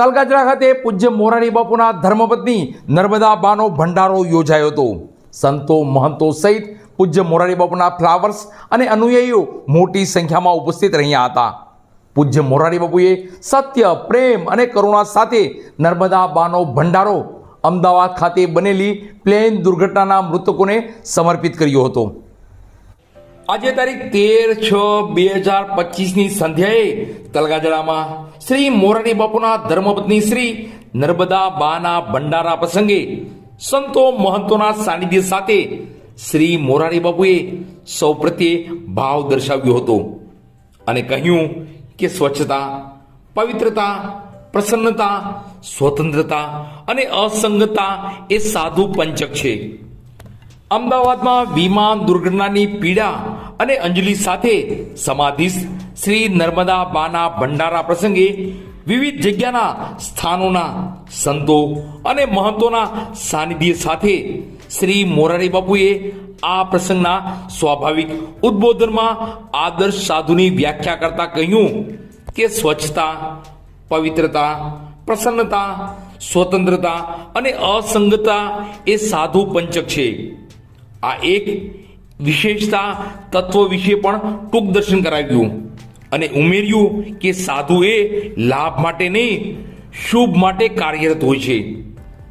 તલગાજરા ખાતે પૂજ્ય મોરારી બાપુના ધર્મપત્ની નર્મદા બાનો ભંડારો યોજાયો હતો. સંતો, મહંતો સહિત પૂજ્ય મોરારી બાપુના ફ્લાવર્સ અને અનુયાયીઓ મોટી સંખ્યામાં ઉપસ્થિત રહ્યા હતા. પૂજ્ય મોરારી બાપુએ સત્ય, પ્રેમ અને કરુણા સાથે નર્મદા બાનો ભંડારો અમદાવાદ ખાતે બનેલી પ્લેન દુર્ઘટનાના મૃતકોને સમર્પિત કર્યો હતો. આજે તારીખ તેર છ બે હજાર પચીસની સંધ્યાએ તલગાજડામાં શ્રી મોરારી બાપુના ધર્મપત્ની શ્રી નર્મદા બાના ભંડારા પ્રસંગે સંતો મહંતોના સાનિધ્ય સાથે શ્રી મોરારી બાપુએ સૌ પ્રત્યે ભાવ દર્શાવ્યો હતો અને કહ્યું કે સ્વચ્છતા, પવિત્રતા, પ્રસન્નતા, સ્વતંત્રતા અને અસંગતા એ સાધુ પંચક છે. અમદાવાદમાં વિમાન દુર્ઘટનાની પીડા અને અંજલિ સાથે સમાધિસ્થ શ્રી નર્મદા બાના ભંડારા પ્રસંગે વિવિધ જગ્યાના સ્થાનોના સંતો અને મહંતોના સાનિધ્ય સાથે શ્રી મોરારી બાપુએ આ પ્રસંગના સ્વાભાવિક ઉદ્બોધનમાં આદર્શ સાધુની વ્યાખ્યા કરતા કહ્યું કે સ્વચ્છતા, પવિત્રતા, પ્રસન્નતા, સ્વતંત્રતા અને અસંગતા એ સાધુ પંચક છે. આ એક વિશેષતા તત્વ વિશે પણ ટૂંક દર્શન કરાવ્યું અને ઉમેર્યું કે સાધુ એ લાભ માટે નહીં, શુભ માટે કાર્યરત હોય છે.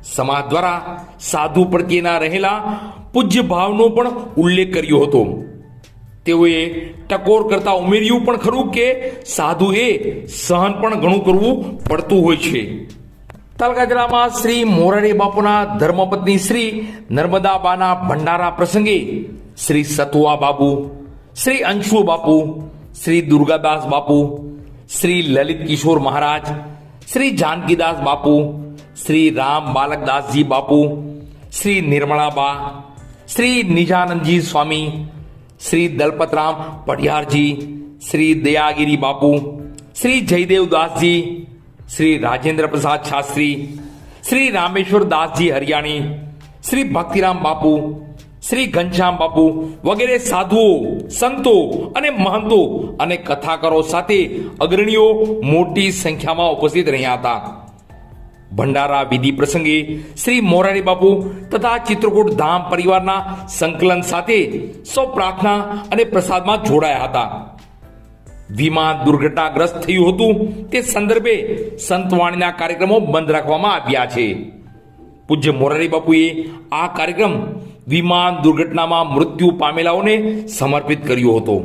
સમાજ દ્વારા સાધુ પ્રત્યેના રહેલા પૂજ્ય ભાવનો પણ ઉલ્લેખ કર્યો હતો. તેઓએ ટકોર કરતા ઉમેર્યું પણ ખરું કે સાધુ એ સહન પણ ઘણું કરવું પડતું હોય છે. તલગાજરામાં શ્રી મોરારી બાપુના ધર્મપત્ની શ્રી નર્મદાબાના ભંડારા પ્રસંગે શ્રી સતુઆ બાપુ શ્રી અંશુ બાપુ શ્રી દુર્ગાદાસ બાપુ શ્રી લલિત કિશોર મહારાજ શ્રી જાનકીદાસ બાપુ શ્રી રામ બાલકદાસજી બાપુ શ્રી નિર્મળાબા શ્રી નિજાનંદજી સ્વામી શ્રી દલપતરામ પઢિયારજી શ્રી દયાગીરી બાપુ શ્રી જયદેવદાસજી શ્રી રાજેન્દ્ર પ્રસાદ શાસ્ત્રી શ્રી રામેશ્વર દાસજી હરિયાણી શ્રી ભક્તિરામ બાપુ શ્રી ઘનશ્યામ બાપુ વગેરે સાધુઓ, સંતો અને મહંતો અને કથાકારો સાથે અગ્રણીઓ મોટી સંખ્યામાં ઉપસ્થિત રહ્યા હતા. ભંડારા વિધિ પ્રસંગે શ્રી મોરારી બાપુ તથા ચિત્રકૂટ ધામ પરિવારના સંકલન સાથે સૌ પ્રાર્થના અને પ્રસાદમાં જોડાયા હતા. વિમાન દુર્ઘટનાગ્રસ્ત થયું હતું તે સંદર્ભે સંતવાણીના કાર્યક્રમો બંધ રાખવામાં આવ્યા છે. પૂજ્ય મોરારી બાપુએ આ કાર્યક્રમ વિમાન દુર્ઘટનામાં મૃત્યુ પામેલાઓને સમર્પિત કર્યો હતો.